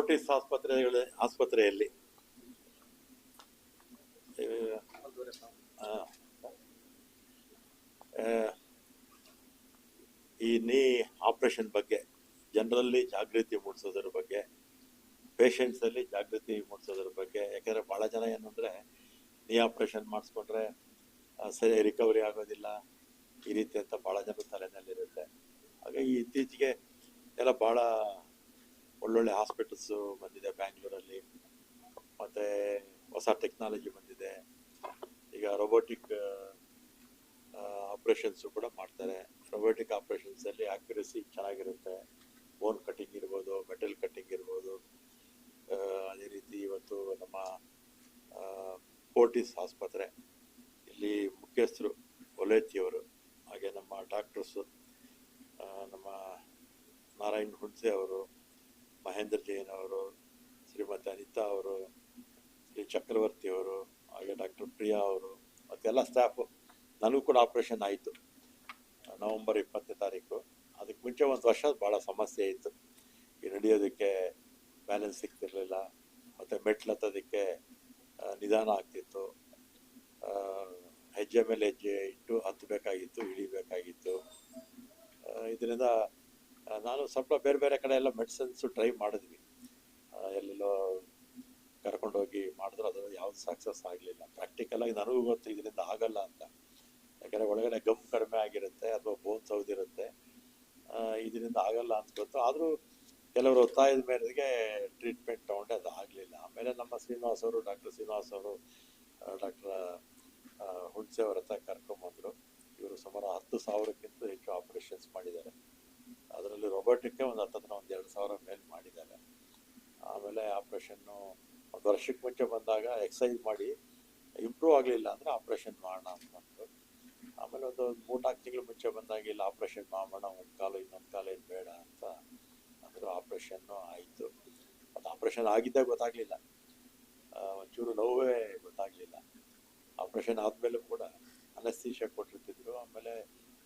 Fortis ಆಸ್ಪತ್ರೆಗಳ, ಆಸ್ಪತ್ರೆಯಲ್ಲಿ. ಈ ನೀ ಆಪರೇಷನ್ ಬಗ್ಗೆ, ಜನರಲ್ಲಿ ಜಾಗೃತಿ ಮೂಡಿಸೋದ್ರ ಬಗ್ಗೆ ಪೇಷಂಟ್ಸ್ ಅಲ್ಲಿ ಜಾಗೃತಿ ಮೂಡಿಸೋದ್ರ ಬಗ್ಗೆ, ಯಾಕಂದ್ರೆ ಬಹಳ ಜನ ಏನಂದರೆ, ನೀ ಆಪರೇಷನ್ ಮಾಡಿಸ್ಕೊಂಡ್ರೆ ಸರಿ, ರಿಕವರಿ ಆಗೋದಿಲ್ಲ, ಈ ರೀತಿ ಅಂತ ಬಹಳ ಜನ ತಲೆನಲ್ಲಿರುತ್ತೆ. ಹಾಗಾಗಿ ಇತ್ತೀಚೆಗೆ ಎಲ್ಲ ಬಹಳ ಒಳ್ಳೊಳ್ಳೆ ಹಾಸ್ಪಿಟಲ್ಸ್ ಬಂದಿದೆ ಬ್ಯಾಂಗ್ಳೂರಲ್ಲಿ. ಮತ್ತೆ ಹೊಸ ಟೆಕ್ನಾಲಜಿ ಬಂದಿದೆ. ಈಗ ರೊಬೋಟಿಕ್ ಆಪ್ರೇಷನ್ಸು ಕೂಡ ಮಾಡ್ತಾರೆ. ರೊಬೋಟಿಕ್ ಆಪ್ರೇಷನ್ಸಲ್ಲಿ ಅಲ್ಲಿ ಆಕ್ಯುರಸಿ ಚೆನ್ನಾಗಿರುತ್ತೆ. ಬೋನ್ ಕಟ್ಟಿಂಗ್ ಇರ್ಬೋದು ಮೆಟಲ್ ಕಟ್ಟಿಂಗ್ ಇರ್ಬೋದು. ಅದೇ ರೀತಿ ಇವತ್ತು ನಮ್ಮ ಫೋರ್ಟಿಸ್ ಆಸ್ಪತ್ರೆ. ಇಲ್ಲಿ ಮುಖ್ಯಸ್ಥರು ಒಲೇತಿಯವರು, ಹಾಗೆ ನಮ್ಮ ಡಾಕ್ಟರ್ಸು ನಮ್ಮ ನಾರಾಯಣ್ ಹುಣ್ಸೆ ಅವರು ಮಹೇಂದ್ರ ಜೈನ್ ಅವರು, ಶ್ರೀಮತಿ ಅನಿತಾ ಅವರು, ಶ್ರೀ ಚಕ್ರವರ್ತಿ ಅವರು, ಹಾಗೆ ಡಾಕ್ಟರ್ ಪ್ರಿಯಾ ಅವರು, ಮತ್ತೆಲ್ಲ ಸ್ಟಾಫು ನನಗೂ ಕೂಡ ಆಪ್ರೇಷನ್ ಆಯಿತು. ನವೆಂಬರ್ ಇಪ್ಪತ್ತನೇ ತಾರೀಕು. ಅದಕ್ಕೆ ಮುಂಚೆ ಒಂದು ವರ್ಷ ಭಾಳ ಸಮಸ್ಯೆ ಇತ್ತು. ಈ ನಡೆಯೋದಕ್ಕೆ ಬ್ಯಾಲೆನ್ಸ್ ಸಿಗ್ತಿರಲಿಲ್ಲ. ಮತ್ತು ಮೆಟ್ಲು ಹತ್ತೋದಕ್ಕೆ ನಿಧಾನ ಆಗ್ತಿತ್ತು. ಹೆಜ್ಜೆ ಮೇಲೆ ಹೆಜ್ಜೆ ಇಟ್ಟು ಹತ್ತಬೇಕಾಗಿತ್ತು ಇಳಿಬೇಕಾಗಿತ್ತು. ಇದರಿಂದ ನಾನು ಸ್ವಲ್ಪ ಬೇರೆ ಬೇರೆ ಕಡೆ ಎಲ್ಲ ಮೆಡಿಸಿನ್ಸು ಟ್ರೈ ಮಾಡಿದ್ವಿ. ಎಲ್ಲೆಲ್ಲೋ ಕರ್ಕೊಂಡೋಗಿ ಮಾಡಿದ್ರು, ಅದು ಯಾವ್ದು ಸಕ್ಸಸ್ ಆಗಲಿಲ್ಲ. ಪ್ರಾಕ್ಟಿಕಲಾಗಿ ನನಗೂ ಗೊತ್ತು ಇದರಿಂದ ಆಗಲ್ಲ ಅಂತ. ಯಾಕಂದರೆ ಒಳಗಡೆ ಗಮ್ ಕಡಿಮೆ ಆಗಿರುತ್ತೆ, ಅಥವಾ ಬೋನ್ ಸೌದಿರುತ್ತೆ. ಇದರಿಂದ ಆಗಲ್ಲ ಅಂತ ಗೊತ್ತು. ಆದರೂ ಕೆಲವರು ಒತ್ತಾಯದ ಮೇರೆಗೆ ಟ್ರೀಟ್ಮೆಂಟ್ ತೊಗೊಂಡೆ, ಅದು ಆಗಲಿಲ್ಲ. ಆಮೇಲೆ ನಮ್ಮ ಶ್ರೀನಿವಾಸ್ ಅವರು, ಡಾಕ್ಟರ್ ಶ್ರೀನಿವಾಸ್ ಅವರು ಡಾಕ್ಟರ್ ಹುಣ್ಸೆ ಅವರ ಹತ್ರ ಕರ್ಕೊಂಬಂದರು. ಇವರು ಸುಮಾರು ಹತ್ತು ಸಾವಿರಕ್ಕಿಂತ ಹೆಚ್ಚು ಆಪರೇಷನ್ಸ್ ಮಾಡಿದ್ದಾರೆ ಅದರಲ್ಲಿ ರೊಬೋಟಿಕ್ಕೆ ಒಂದು ಹತ್ತತ್ರ ಒಂದು ಎರಡು ಸಾವಿರ ಮೇಲೆ ಮಾಡಿದ್ದಾರೆ ಆಮೇಲೆ ಆಪ್ರೇಷನ್ನು ಒಂದು ವರ್ಷಕ್ಕೆ ಮುಂಚೆ ಬಂದಾಗ ಎಕ್ಸಸೈಸ್ ಮಾಡಿ ಇಂಪ್ರೂವ್ ಆಗಲಿಲ್ಲ ಅಂದರೆ ಆಪ್ರೇಷನ್ ಮಾಡೋಣ ಅಂತಂದ್ರು ಆಮೇಲೆ ಒಂದು ಮೂರು ನಾಲ್ಕು ತಿಂಗಳು ಮುಂಚೆ ಬಂದಾಗ ಇಲ್ಲ ಆಪ್ರೇಷನ್ ಮಾಡೋಣ, ಒಂದು ಕಾಲು, ಇನ್ನೊಂದು ಕಾಲು ಏನು ಬೇಡ ಅಂತ ಅಂದರು ಆಪ್ರೇಷನ್ನು ಆಯಿತು. ಅದು ಆಪ್ರೇಷನ್ ಆಗಿದ್ದಾಗ ಗೊತ್ತಾಗಲಿಲ್ಲ. ಒಂಚೂರು ನೋವೇ ಗೊತ್ತಾಗಲಿಲ್ಲ. ಆಪ್ರೇಷನ್ ಆದಮೇಲೂ ಕೂಡ ಅನಸ್ತೀಶ ಕೊಟ್ಟಿರ್ತಿದ್ರು. ಆಮೇಲೆ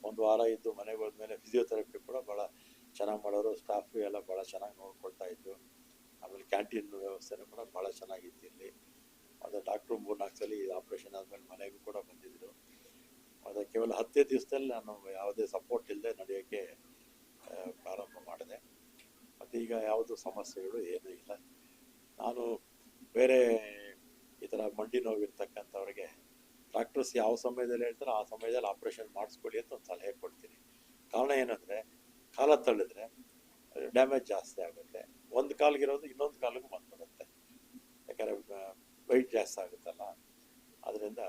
ಒಂದು ವಾರ ಇದ್ದು ಮನೆಗೆ ಹೋದ್ಮೇಲೆ ಫಿಸಿಯೋಥೆರಪಿ ಕೂಡ ಭಾಳ ಚೆನ್ನಾಗಿ ಮಾಡೋರು ಸ್ಟಾಫು ಎಲ್ಲ ಭಾಳ ಚೆನ್ನಾಗಿ ನೋಡ್ಕೊಳ್ತಾ ಆಮೇಲೆ ಕ್ಯಾಂಟೀನ್ ವ್ಯವಸ್ಥೆನೂ ಕೂಡ ಭಾಳ ಚೆನ್ನಾಗಿತ್ತು ಇಲ್ಲಿ. ಅದು ಡಾಕ್ಟ್ರು ಮೂರು ನಾಲ್ಕು ಸಲ ಆಪ್ರೇಷನ್ ಆದಮೇಲೆ ಮನೆಗೂ ಕೂಡ ಬಂದಿದ್ದರು ಅದು ಕೇವಲ ಹತ್ತೇ ದಿವಸದಲ್ಲಿ ನಾನು ಯಾವುದೇ ಸಪೋರ್ಟ್ ಇಲ್ಲದೆ ನಡೆಯೋಕ್ಕೆ ಪ್ರಾರಂಭ ಮಾಡಿದೆ. ಮತ್ತು ಈಗ ಯಾವುದು ಸಮಸ್ಯೆಗಳು ಏನೂ ಇಲ್ಲ. ನಾನು ಬೇರೆ ಈ ಥರ ಮಂಡಿ ನೋವಿರ್ತಕ್ಕಂಥವ್ರಿಗೆ, ಡಾಕ್ಟರ್ಸ್ ಯಾವ ಸಮಯದಲ್ಲಿ ಹೇಳ್ತಾರೋ ಆ ಸಮಯದಲ್ಲಿ ಆಪ್ರೇಷನ್ ಮಾಡಿಸ್ಕೊಳ್ಳಿ ಅಂತ ಒಂದು ಸಲಹೆ ಕೊಡ್ತೀನಿ. ಕಾರಣ ಏನಂದರೆ, ಕಾಲ ತಳ್ಳಿದ್ರೆ ಡ್ಯಾಮೇಜ್ ಜಾಸ್ತಿ ಆಗುತ್ತೆ. ಒಂದು ಕಾಲಿಗಿರೋದು ಇನ್ನೊಂದು ಕಾಲಿಗೂ ಬಂದ್ಬಿಡುತ್ತೆ. ಯಾಕಂದರೆ ವೆಯ್ಟ್ ಜಾಸ್ತಿ ಆಗುತ್ತಲ್ಲ. ಅದರಿಂದ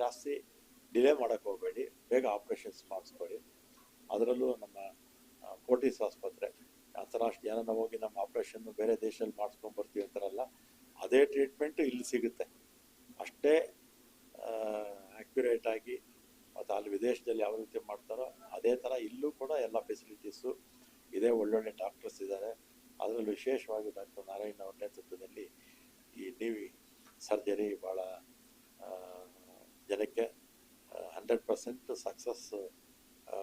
ಜಾಸ್ತಿ ಡಿಲೇ ಮಾಡೋಕ್ಕೆ ಹೋಗಬೇಡಿ. ಬೇಗ ಆಪ್ರೇಷನ್ಸ್ ಮಾಡಿಸ್ಕೊಳ್ಳಿ. ಅದರಲ್ಲೂ ನಮ್ಮ ಫೋರ್ಟಿಸ್ ಆಸ್ಪತ್ರೆ, ಅಂತಾರಾಷ್ಟ್ರೀಯ ಏನನ್ನ ಹೋಗಿ ನಮ್ಮ ಆಪ್ರೇಷನ್ನು ಬೇರೆ ದೇಶದಲ್ಲಿ ಮಾಡಿಸ್ಕೊಂಡು ಬರ್ತೀವಿ ಅಂತಾರಲ್ಲ, ಅದೇ ಟ್ರೀಟ್ಮೆಂಟು ಇಲ್ಲಿ ಸಿಗುತ್ತೆ. ಅಷ್ಟೇ ಆ್ಯಕ್ಯುರೇಟಾಗಿ ಮತ್ತು ಅಲ್ಲಿ ವಿದೇಶದಲ್ಲಿ ಯಾವ ರೀತಿ ಮಾಡ್ತಾರೋ, ಅದೇ ಥರ ಇಲ್ಲೂ ಕೂಡ ಎಲ್ಲ ಫೆಸಿಲಿಟೀಸು ಇದೇ ಒಳ್ಳೊಳ್ಳೆ ಡಾಕ್ಟರ್ಸ್ ಇದ್ದಾರೆ. ಅದರಲ್ಲೂ ವಿಶೇಷವಾಗಿ ಡಾಕ್ಟರ್ ನಾರಾಯಣ್ ಅವರ ನೇತೃತ್ವದಲ್ಲಿ ಈ ನೀವಿ ಸರ್ಜರಿ ಭಾಳ ಜನಕ್ಕೆ ಹಂಡ್ರೆಡ್ ಪರ್ಸೆಂಟ್ ಸಕ್ಸಸ್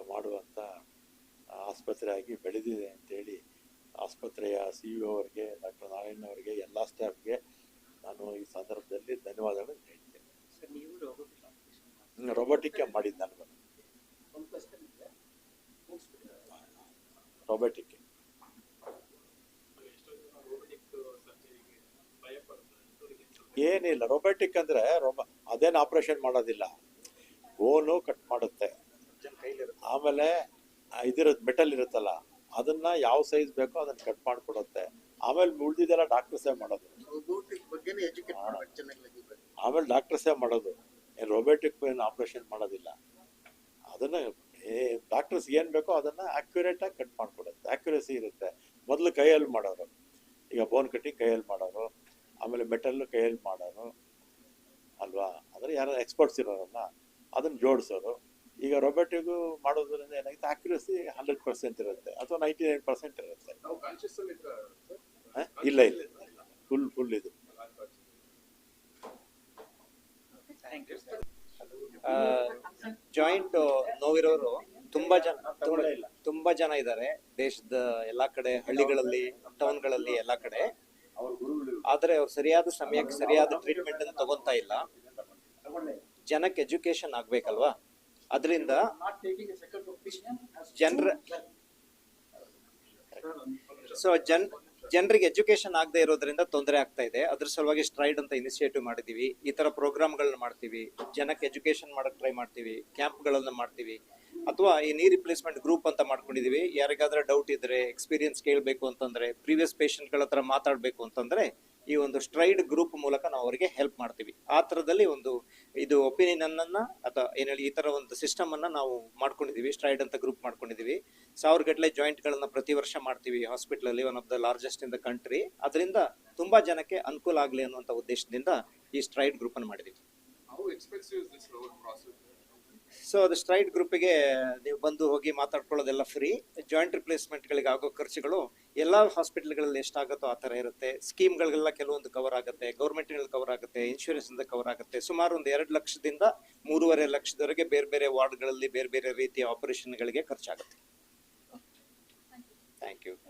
ಮಾಡುವಂಥ ಆಸ್ಪತ್ರೆಯಾಗಿ ಬೆಳೆದಿದೆ ಅಂತೇಳಿ ಆಸ್ಪತ್ರೆಯ ಸಿ ಇ ಅವರಿಗೆ ಡಾಕ್ಟರ್ ನಾರಾಯಣ್ ಅವರಿಗೆ ಎಲ್ಲ ಸ್ಟಾಫ್ಗೆ ನಾನು ಈ ಸಂದರ್ಭದಲ್ಲಿ ಧನ್ಯವಾದಗಳನ್ನು ಹೇಳ್ತೇನೆ. ರೋಬೋಟಿಕ್ ಮಾಡಿದ್ದು ನಾನು ಒಂದು ಕ್ವಶನ್ ಇದೆ ಮುಗಿಸ್ಬಿಡಿ ರೊಬೋಟಿಕ್ಕೆ ಏನಿಲ್ಲ ರೊಬೋಟಿಕ್ ಅಂದ್ರೆ ರೊಬ ಅದೇನು ಆಪರೇಷನ್ ಮಾಡೋದಿಲ್ಲ. ಬೋನು ಕಟ್ ಮಾಡುತ್ತೆ. ಆಮೇಲೆ ಆ ಇದಿರುತ್ತೆ ಮೆಟಲ್ ಇರುತ್ತಲ್ಲ ಅದನ್ನ ಯಾವ ಸೈಜ್ ಬೇಕೋ ಅದನ್ನ ಕಟ್ ಮಾಡಿಕೊಡುತ್ತೆ. ಆಮೇಲೆ ಉಳ್ದಿದ್ದೆಲ್ಲ ಡಾಕ್ಟರ್ಸೇ ಮಾಡೋದು. ರೋಬೋಟಿಕ್ ಆಮೇಲೆ ಡಾಕ್ಟರ್ಸೇ ಮಾಡೋದು. ಏನು ರೊಬೋಟಿಕ್ ಏನು ಆಪರೇಷನ್ ಮಾಡೋದಿಲ್ಲ. ಅದನ್ನ ಡಾಕ್ಟರ್ಸ್ ಏನು ಬೇಕೋ ಅದನ್ನ ಅಕ್ಯುರೇಟ್ ಆಗಿ ಕಟ್ ಮಾಡ್ಕೊಡುತ್ತೆ. ಆಕ್ಯುರೇಸಿ ಇರುತ್ತೆ. ಮೊದಲು ಕೈಯಲ್ಲಿ ಮಾಡೋರು. ಈಗ ಬೋನ್ ಕಟ್ಟಿ ಕೈಯಲ್ಲಿ ಮಾಡೋರು. ಆಮೇಲೆ ಮೆಟಲ್ ಕೈಯಲ್ಲಿ ಮಾಡೋರು. ಅಲ್ವಾ? ಅಂದ್ರೆ ಯಾರು ಎಕ್ಸ್ಪರ್ಟ್ಸ್ ಇರೋರಲ್ಲ ಅದನ್ನ ಜೋಡಿಸೋರು. ಈಗ ರೊಬೊಟಿಗೂ ಮಾಡೋದ್ರಿಂದ ಏನಾಗುತ್ತೆ? ಆಕ್ಯುರಸಿ ಹಂಡ್ರೆಡ್ ಪರ್ಸೆಂಟ್ ಇರುತ್ತೆ ಅಥವಾ ನೈಂಟಿ ನೈನ್ ಪರ್ಸೆಂಟ್ ಇರುತ್ತೆ ಇಲ್ಲ ಇಲ್ಲ ಫುಲ್ ಫುಲ್ ಇದು. ಥ್ಯಾಂಕ್ ಯು ಜಾಯಿಂಟ್ ನೋವಿರೋರು ತುಂಬಾ ಜನ, ತುಂಬಾ- ಜನ ಇದ್ದಾರೆ. ದೇಶದ ಎಲ್ಲಾ ಕಡೆ, ಹಳ್ಳಿಗಳಲ್ಲಿ, ಟೌನ್ಗಳಲ್ಲಿ ಎಲ್ಲಾ ಕಡೆ. ಆದ್ರೆ ಅವ್ರು ಸರಿಯಾದ ಸಮಯಕ್ಕೆ ಸರಿಯಾದ ಟ್ರೀಟ್ಮೆಂಟ್ ಅನ್ನು ತಗೊಂತಾ ಇಲ್ಲ. ಜನಕ್ಕೆ ಎಜುಕೇಶನ್ ಆಗ್ಬೇಕಲ್ವಾ? ಅದರಿಂದ ಜನರ ಸೊ ಜನ್ ಜನರಿಗೆ ಎಜುಕೇಶನ್ ಆಗದೆ ಇರೋದ್ರಿಂದ ತೊಂದರೆ ಆಗ್ತಾ ಇದೆ. ಅದ್ರ ಸಲುವಾಗಿ ಸ್ಟ್ರೈಡ್ ಅಂತ ಇನಿಷಿಯೇಟಿವ್ ಮಾಡಿದೀವಿ. ಈ ತರ ಪ್ರೋಗ್ರಾಮ್ಗಳನ್ನ ಮಾಡ್ತೀವಿ. ಜನಕ್ಕೆ ಎಜುಕೇಶನ್ ಮಾಡಕ್ ಟ್ರೈ ಮಾಡ್ತೀವಿ. ಕ್ಯಾಂಪ್ಗಳನ್ನ ಮಾಡ್ತೀವಿ. ಅಥವಾ ಈ ನೀ ರಿಪ್ಲೇಸ್ಮೆಂಟ್ ಗ್ರೂಪ್ ಅಂತ ಮಾಡ್ಕೊಂಡಿದೀವಿ. ಯಾರಿಗಾದ್ರೆ ಡೌಟ್ ಇದ್ರೆ ಎಕ್ಸ್ಪೀರಿಯನ್ಸ್ ಕೇಳಬೇಕು ಅಂತಂದ್ರೆ ಪ್ರೀವಿಯಸ್ಗಳ ಹತ್ರ ಮಾತಾಡ್ಬೇಕು ಅಂತಂದ್ರೆ ಈ ಒಂದು ಸ್ಟ್ರೈಡ್ ಗ್ರೂಪ್ ಮೂಲಕ ನಾವು ಅವರಿಗೆ ಹೆಲ್ಪ್ ಮಾಡ್ತೀವಿ. ಆ ಥರದಲ್ಲಿ ಒಂದು ಇದು ಒಪಿನಿಯನ್ ಅಥವಾ ಏನ್ ಹೇಳಿ ಈ ತರ ಒಂದು ಸಿಸ್ಟಮ್ ಅನ್ನ ನಾವು ಮಾಡ್ಕೊಂಡಿದೀವಿ ಸ್ಟ್ರೈಡ್ ಅಂತ ಗ್ರೂಪ್ ಮಾಡ್ಕೊಂಡಿದೀವಿ ಸಾವಿರ ಗಟ್ಟಲೆ ಜಾಯಿಂಟ್ ಗಳನ್ನ ಪ್ರತಿ ವರ್ಷ ಮಾಡ್ತೀವಿ ಹಾಸ್ಪಿಟಲ್ ಅಲ್ಲಿ one of the largest in the country ಅದರಿಂದ ತುಂಬಾ ಜನಕ್ಕೆ ಅನುಕೂಲ ಆಗಲಿ ಅನ್ನುವಂತ ಉದ್ದೇಶದಿಂದ ಈ ಸ್ಟ್ರೈಡ್ ಗ್ರೂಪ್ ಅನ್ನು ಸೊ ಅದು ಸ್ಟ್ರೈಟ್ ಗ್ರೂಪಿಗೆ ನೀವು ಬಂದು ಹೋಗಿ ಮಾತಾಡ್ಕೊಳ್ಳೋದೆಲ್ಲ ಫ್ರೀ ಜಾಯಿಂಟ್ ರಿಪ್ಲೇಸ್ಮೆಂಟ್ಗಳಿಗೆ ಆಗೋ ಖರ್ಚುಗಳು ಎಲ್ಲ ಹಾಸ್ಪಿಟಲ್ಗಳಲ್ಲಿ ಎಷ್ಟಾಗುತ್ತೋ ಆ ಥರ ಇರುತ್ತೆ. ಸ್ಕೀಮ್ಗಳಿಗೆಲ್ಲ ಕೆಲವೊಂದು ಕವರ್ ಆಗುತ್ತೆ. ಗೌರ್ಮೆಂಟ್ಗಳು ಕವರ್ ಆಗುತ್ತೆ. ಇನ್ಶೂರೆನ್ಸ್ ಇಂದ ಕವರ್ ಆಗುತ್ತೆ. ಸುಮಾರು ಒಂದು ಎರಡು ಲಕ್ಷದಿಂದ ಮೂರುವರೆ ಲಕ್ಷದವರೆಗೆ ಬೇರೆ ಬೇರೆ ವಾರ್ಡ್ಗಳಲ್ಲಿ ಬೇರೆ ಬೇರೆ ರೀತಿಯ ಆಪರೇಷನ್ಗಳಿಗೆ ಖರ್ಚಾಗುತ್ತೆ. Thank you